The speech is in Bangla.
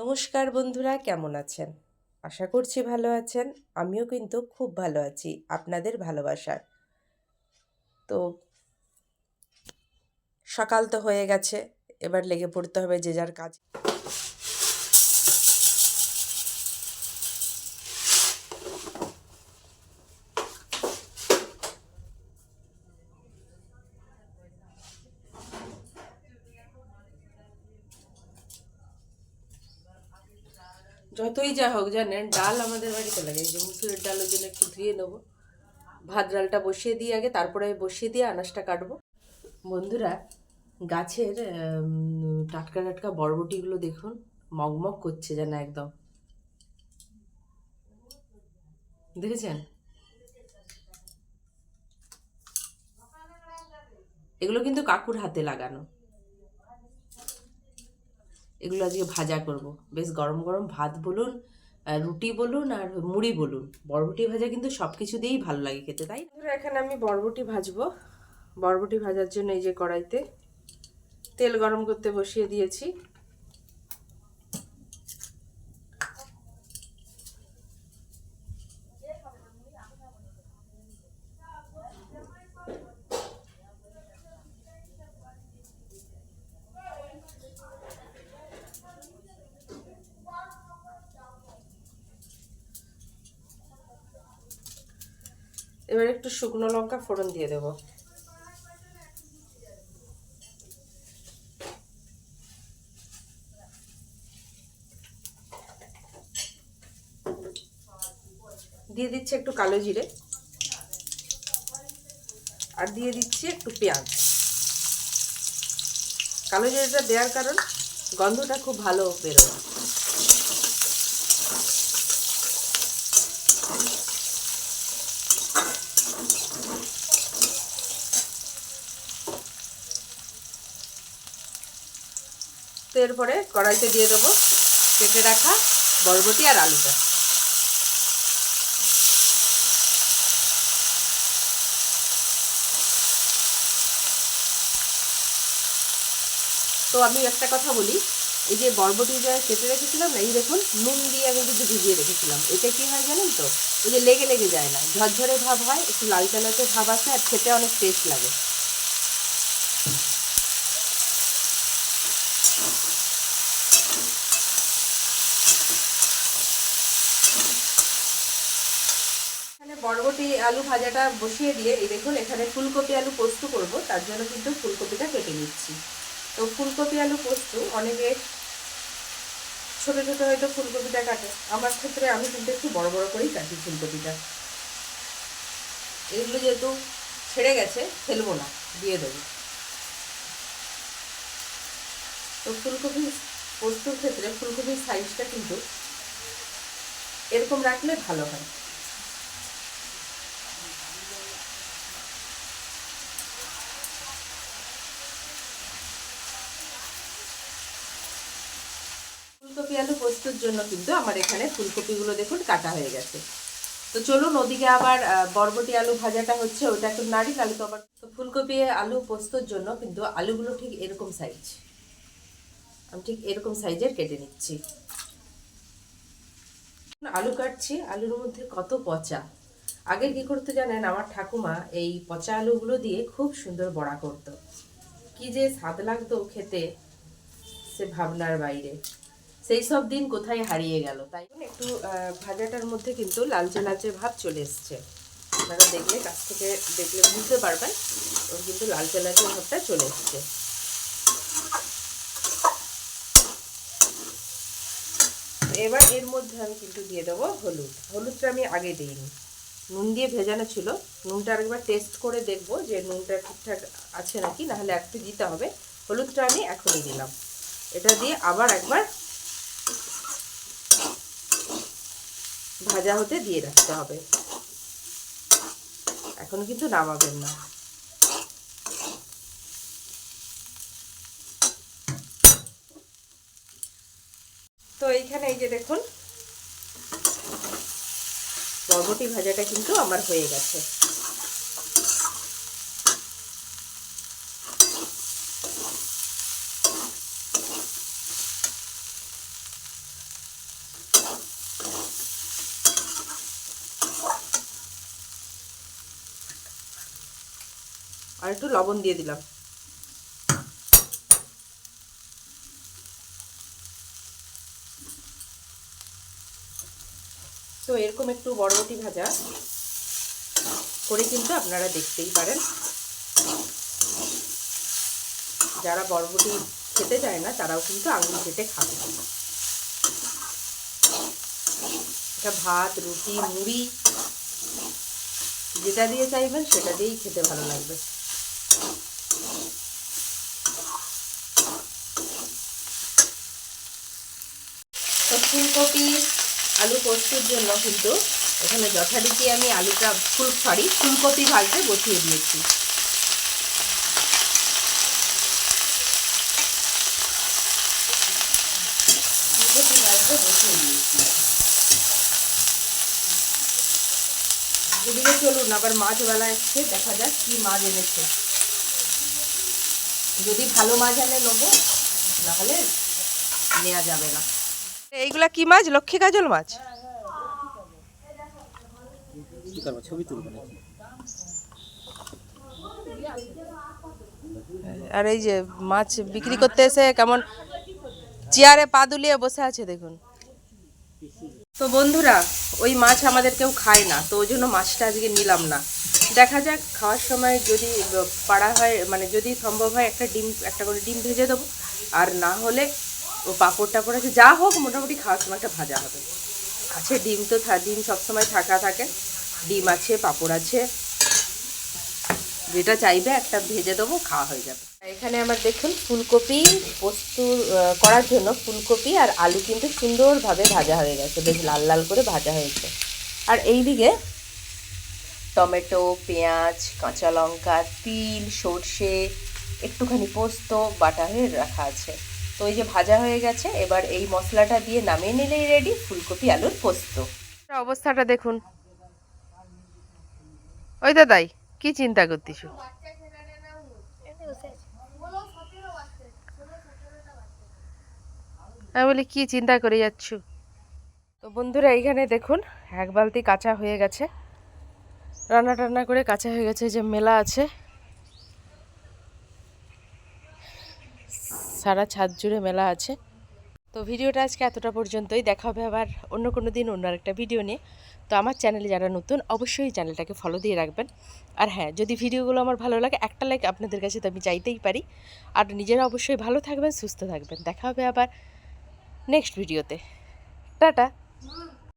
নমস্কার বন্ধুরা, কেমন আছেন? আশা করছি ভালো আছেন। আমিও কিন্তু খুব ভালো আছি, আপনাদের ভালোবাসার তো সকাল তো হয়ে গেছে, এবার লেগে পড়তে হবে যে যার কাজ। যতই যা হোক জানেন, ডাল আমাদের বাড়িতে লাগে। যে মুসুরের ডালের জন্য একটু ধুয়ে নেব। ভাত, ডালটা বসিয়ে দিয়ে আগে, তারপরে বসিয়ে দিয়ে আনাজটা কাটবো। বন্ধুরা, গাছের টাটকা টাটকা বরবটিগুলো দেখুন, মগমগ করছে যেন একদম। দেখেছেন? এগুলো কিন্তু কাকুর হাতে লাগানো। এগুলো আজকে ভাজা করব। বেশ গরম গরম ভাত বলুন রুটি বলুন আর মুড়ি বলুন। বরবটি ভাজা কিন্তু সব কিছু দিয়েই ভালো লাগে খেতে, তাই এখানে আমি বরবটি ভাজবো। বরবটি ভাজার জন্য এই যে কড়াইতে তেল গরম করতে বসিয়ে দিয়েছি। এবার একটু শুকনো লঙ্কা ফোড়ন দিয়ে দেবো। দিয়ে দিচ্ছি একটু কালো জিরে আর দিয়ে দিচ্ছি একটু পেঁয়াজ। কালো জিরেটা দেওয়ার কারণ গন্ধটা খুব ভালো বেরোয়। তো এরপরে কড়াইতে দিয়ে দেবো কেটে রাখা বরবটি আর আলুটা। তো আমি একটা কথা বলি, এই যে বরবটি যে কেটে রেখেছিলাম না, এই দেখুন, নুন দিয়ে আমি কিন্তু ভিজিয়ে রেখেছিলাম। এতে কি হয় জানেন তো, ওই যে লেগে লেগে যায় না, ঝরঝরে ভাব হয়, একটু লালচে লালচে ভাব আসে আর খেতে অনেক টেস্ট লাগে এখানে বরবটি আলু ভাজাটা বসিয়ে দিয়ে এই দেখুন, এখানে ফুলকপি আলু পোস্ত করব, তার জন্য কিন্তু ফুলকপিটা কেটে নিচ্ছি। তো ফুলকপি আলু পোস্ত অনেকে ছোট ছোট হয়তো ফুলকপিটা কাটে। আমার ক্ষেত্রে আমি কিন্তু একটু বড় বড় করেই কাটি ফুলকপিটা। এগুলো যেহেতু ছেড়ে গেছে, ফেলব না, দিয়ে দেবো। তো ফুলকপি পোস্তর ক্ষেত্রে ফুলকপির সাইজটা কিন্তু এরকম রাখলে ভালো হয় ফুলকপি আলু পোস্তর জন্য কিন্তু আমার এখানে ফুলকপিগুলো দেখুন কাটা হয়ে গেছে। তো চলুন ওদিকে আবার বরবটি আলু ভাজাটা হচ্ছে, ওটা একটু নাড়ি, নাহলে তো আবার তো ফুলকপি, আলু, পোস্তর জন্য কিন্তু আলুগুলো ঠিক এরকম সাইজ আমি ঠিক এরকম সাইজের কেটে নিচ্ছি। আলু কাটছি, আলুর মধ্যে কত পচা। আগে কি করতে জানেন, আমার ঠাকুমা এই পচা আলুগুলো দিয়ে খুব সুন্দর বড়া করতো। কি যে স্বাদ লাগতো খেতে সে ভাবনার বাইরে। সেই সব দিন কোথায় হারিয়ে গেল? তাই একটু ভাজাটার মধ্যে কিন্তু লালচে লালচে ভাব চলে এসছে। আপনারা দেখলে, কাছ থেকে দেখলে বুঝতে পারবেন, ওর কিন্তু লালচে লালচে ভাবটা চলে এসছে। এবার এর মধ্যে আমি কিন্তু দিয়ে দেবো হলুদ। হলুদটা আমি আগে দিইনি। নুন দিয়ে ভেজানো ছিল। নুনটা আরেকবার টেস্ট করে দেখব যে নুনটা ঠিকঠাক আছে নাকি, নাহলে একটু দিতে হবে। হলুদটা আমি এখনই দিলাম। এটা দিয়ে আবার একবার ভাজা হতে দিয়ে রাখতে হবে। এখন কিন্তু নামাবেন না। তো এইখানে এই যে দেখুন, বরবটি ভাজাটা কিন্তু আমার হয়ে গেছে। আর একটু লবণ দিয়ে দিলাম। তো এরকম একটু বরবটি ভাজা করে কিন্তু আপনারা দেখতেই পারেন। যারা বরবটি খেতে চায় না, তারাও কিন্তু আঙুল কেটে খাবে। এটা ভাত, রুটি, মুড়ি, যেটা দিয়ে চাইবেন সেটা দিয়েই খেতে ভালো লাগবে। তো ফুলকপি আলু পোস্তর জন্য কিন্তু এখানে যথারীতি আমি আলুটা ফুল সরি, ফুলকপি ভাজতে বসিয়ে দিয়েছি। চলুন, আবার মাছ বেলা এসছে দেখা যাক কি মাছ এনেছে। যদি ভালো মাছ আনে নেব নাহলে নেওয়া যাবে না। এইগুলা কি মাছ? লক্ষ্মী কাজল মাছ? ছবি তুলবো আর এই যে মাছ বিক্রি করতে এসে কেমন চেয়ারে পা দুলিয়ে বসে আছে দেখুন। তো বন্ধুরা ওই মাছ আমাদের কেউ খায় না তো ওই জন্য মাছটা আজকে নিলাম না। দেখা যাক, খাওয়ার সময় যদি পাড়া হয় মানে যদি সম্ভব হয় একটা ডিম, একটা করে ডিম ভেজে দেবো। আর না হলে ও পাঁপড় টাপড় আছে, যা হোক মোটামুটি খাওয়ার সময় একটা ভাজা হবে। আছে ডিম তো ডিম সবসময় থাকা থাকে। ডিম আছে, পাঁপড় আছে। যেটা চাইবে একটা ভেজে দেবো, খাওয়া হয়ে যাবে। এখানে আমার দেখুন, ফুলকপি পোস্ত করার জন্য ফুলকপি আর আলু কিন্তু সুন্দরভাবে ভাজা হয়ে গেছে। বেশ লাল লাল করে ভাজা হয়েছে। আর এই দিকে টমেটো পেঁয়াজ কাঁচা লঙ্কা তিল সর্ষে একটুখানি পোস্ত বাটা হয়ে রাখা আছে। তো এই যে ভাজা হয়ে গেছে এবার এই মশলাটা দিয়ে নামিয়ে নিলেই রেডি ফুলকপি আলুর পোস্ত। অবস্থাটা দেখুন। ওই দাদাই কি চিন্তা করতিস? আমি বলি কি চিন্তা করে যাচ্ছ? তো বন্ধুরা এইখানে দেখুন এক বালতি কাঁচা হয়ে গেছে। রান্না টান্না করে কাঁচা হয়ে গেছে যে মেলা আছে। সারা ছাদ জুড়ে মেলা আছে। তো ভিডিওটা আজকে এতটা পর্যন্তই। দেখা হবে আবার অন্য কোনো দিন, অন্য আরেকটা ভিডিও নিয়ে। তো আমার চ্যানেলে যারা নতুন, অবশ্যই চ্যানেলটাকে ফলো দিয়ে রাখবেন। আর হ্যাঁ যদি ভিডিওগুলো আমার ভালো লাগে, একটা লাইক আপনাদের কাছে তো আমি চাইতেই পারি। আর নিজেরা অবশ্যই ভালো থাকবেন, সুস্থ থাকবেন। দেখা হবে আবার নেক্সট ভিডিওতে টাটা!